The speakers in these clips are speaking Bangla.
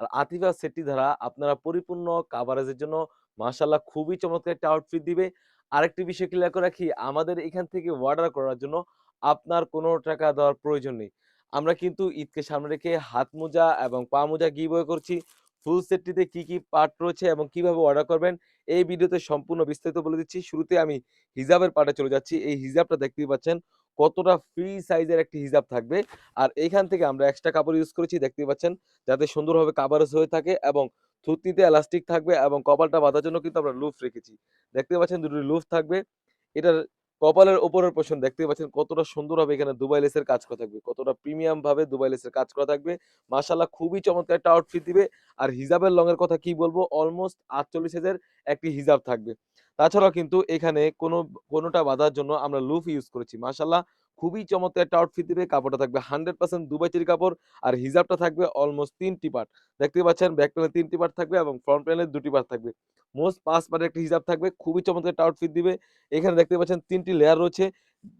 আর আতিফা সেটটি দ্বারা আপনারা পরিপূর্ণ কাভারেজের জন্য মাশাআল্লাহ খুবই চমৎকার একটা আউটফিট দিবে। আরেকটি বিষয় ক্লিয়ার করে রাখি, আমাদের এখান থেকে অর্ডার করার জন্য আপনার কোনো টাকা দেওয়ার প্রয়োজন নেই। আমরা কিন্তু ঈদকে সামনে রেখে হাত মোজা এবং পা মোজা গিভওয়ে করছি। ফুল সেটটিতে কি, কি পার্ট রয়েছে এবং কীভাবে অর্ডার করবেন এই ভিডিওতে সম্পূর্ণ বিস্তারিত বলে দিচ্ছি। শুরুতে আমি হিজাবের পার্টে চলে যাচ্ছি। এই হিজাবটা দেখতেই পাচ্ছেন কতটা ফ্রি সাইজের একটি হিজাব থাকবে। আর এইখান থেকে আমরা এক্সট্রা কাপড় ইউজ করেছি দেখতে পাচ্ছেন, যাতে সুন্দরভাবে কাভারেজ হয়ে থাকে এবং থুতনিতে এলাস্টিক থাকবে এবং কপালটা বাঁধার জন্য কিন্তু আমরা লুফ রেখেছি। দেখতে পাচ্ছেন, দুটি লুফ থাকবে। এটার কপালের ওপরের পোরশন দেখতে পাচ্ছেন, কতটা সুন্দরভাবে এখানে দুবাই লেসের কাজ করা থাকবে। কতটা প্রিমিয়াম ভাবে দুবাই লেসের কাজ করা থাকবে। মাশাআল্লাহ, খুবই চমৎকার একটা আউটফিট দিবে। আর হিজাবের লং এর কথা কি বলব অলমোস্ট আটচল্লিশ হাজার একটি হিজাব থাকবে। তাছাড়াও কিন্তু এখানে কোনো, কোনোটা বাঁধার জন্য আমরা লুফ ইউজ করেছি। মাশাআল্লাহ খুবই চমৎকার একটা আউটফিট দিবে। কাপড়টা থাকবে 100% দুবাই চেরি কাপড়। আর হিজাবটা থাকবে অলমোস্ট তিনটি পার্ট। দেখতে পাচ্ছেন ব্যাক প্যানেলে ৩ টি পার্ট থাকবে এবং ফ্রন্ট প্যানেলে ২ টি পার্ট থাকবে। মোস্ট ৫ পার্টের একটি হিজাব থাকবে। খুবই চমৎকার একটা আউটফিট দিবে। এখানে দেখতে পাচ্ছেন তিনটি লেয়ার রয়েছে।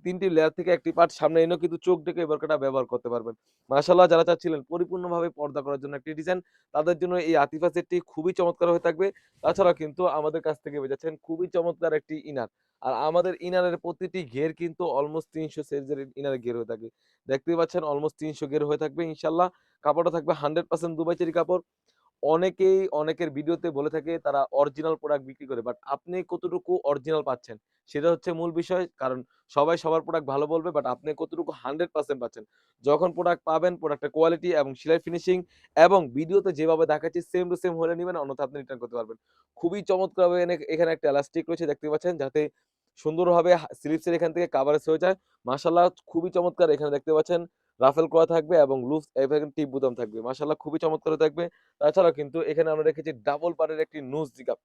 তিনটি লেয়ার থেকে একটি পার্ট সামনে এনেও কিন্তু চোখ এই বোরকাটা ব্যবহার করতে পারবেন। মাশাআল্লাহ যারা চাচ্ছিলেন পরিপূর্ণভাবে পর্দা করার জন্য একটি ডিজাইন, তাদের জন্য এই আতিফা সেটটি খুবই চমৎকার হয়ে থাকবে। তাছাড়াও কিন্তু আমাদের কাছ থেকে পেয়ে খুবই চমৎকার একটি ইনার। আর আমাদের ইনারের প্রতিটি ঘের কিন্তু অলমোস্ট ৩০০ সাইজের ইনার ঘের হয়ে থাকে। দেখতেই পাচ্ছেন অলমোস্ট ৩০০ ঘের হয়ে থাকবে ইনশাল্লাহ কাপড়টা থাকবে 100% দুবাই চেরি কাপড়। অনেকেই অনেকের ভিডিওতে বলে থাকে তারা অরিজিনাল প্রোডাক্ট বিক্রি করে। বাট আপনি কতটুকু অরিজিনাল পাচ্ছেন সেটা হচ্ছে মূল বিষয়। কারণ সবাই সবার প্রোডাক্ট ভালো বলবে বাট আপনি কতটুকু 100% পাচ্ছেন। যখন প্রোডাক্ট পাবেন প্রোডাক্টের কোয়ালিটি এবং সেলাই ফিনিশিং এবং ভিডিওতে যেভাবে দেখাচ্ছি সেম টু সেম হলে নিবেন অন্যথা আপনি রিটার্ন করতে পারবেন। খুবই চমৎকারভাবে এখানে একটা এলাস্টিক রয়েছে, দেখতে পাচ্ছেন, যাতে সুন্দরভাবে স্লিপসের এখান থেকে কাভারেজ হয়ে যায়। মাশাআল্লাহ, খুবই চমৎকার, এখানে দেখতে পাচ্ছেন রাফেল করা থাকবে এবং লুজ এখানে টিপ বুতাম থাকবে। মাশাআল্লাহ, খুবই চমৎকার থাকবে। তাছাড়াও কিন্তু এখানে আমরা রেখেছি ডাবল পারের একটি নুজ নিকাব।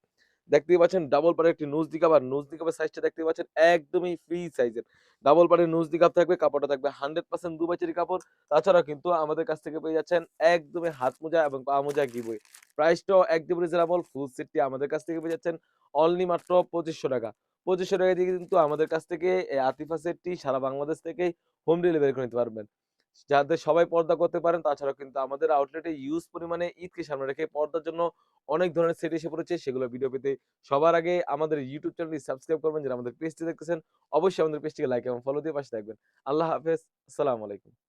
দেখতেই পাচ্ছেন ডাবল পাড়ের একটি নুজ নিকাব আর নুজ নিকাবের সাইজটা দেখতেই পাচ্ছেন একদমই ফ্রি সাইজের। ডাবল পাড়ের নুজ নিকাব থাকবে, কাপড়টা থাকবে 100% দুবাই চেরি কাপড়। তাছাড়াও কিন্তু আমাদের কাছ থেকে পেয়ে যাচ্ছেন একদমই হাত মোজা এবং পা মোজা গিভওয়ে। প্রাইসটাও একদম রিজনেবল। ফুল সেটটি আমাদের কাছ থেকে পেয়ে যাচ্ছেন অনলি মাত্র ৳২৫০০ ৳২৫০০ দিয়ে কিন্তু আমাদের কাছ থেকে আতিফা সেটটি সারা বাংলাদেশ থেকেই হোম ডেলিভারি করে নিতে পারবেন। যাতে সবাই পর্দা করতে পারেন। তাছাড়া কিন্তু আমাদের আউটলেটে ইউজ পরিমাণে ঈদকে সামনে রেখে পর্দার জন্য অনেক ধরনের সেট এসে পড়েছে। সেগুলো ভিডিও পেতে সবার আগে আমাদের ইউটিউব চ্যানেলটি সাবস্ক্রাইব করবেন। যারা আমাদের পেজটি দেখতেছেন, অবশ্যই আমাদের পেজটিকে লাইক এবং ফলো দিয়ে পাশে থাকবেন। আল্লাহ হাফেজ। আসসালামু আলাইকুম।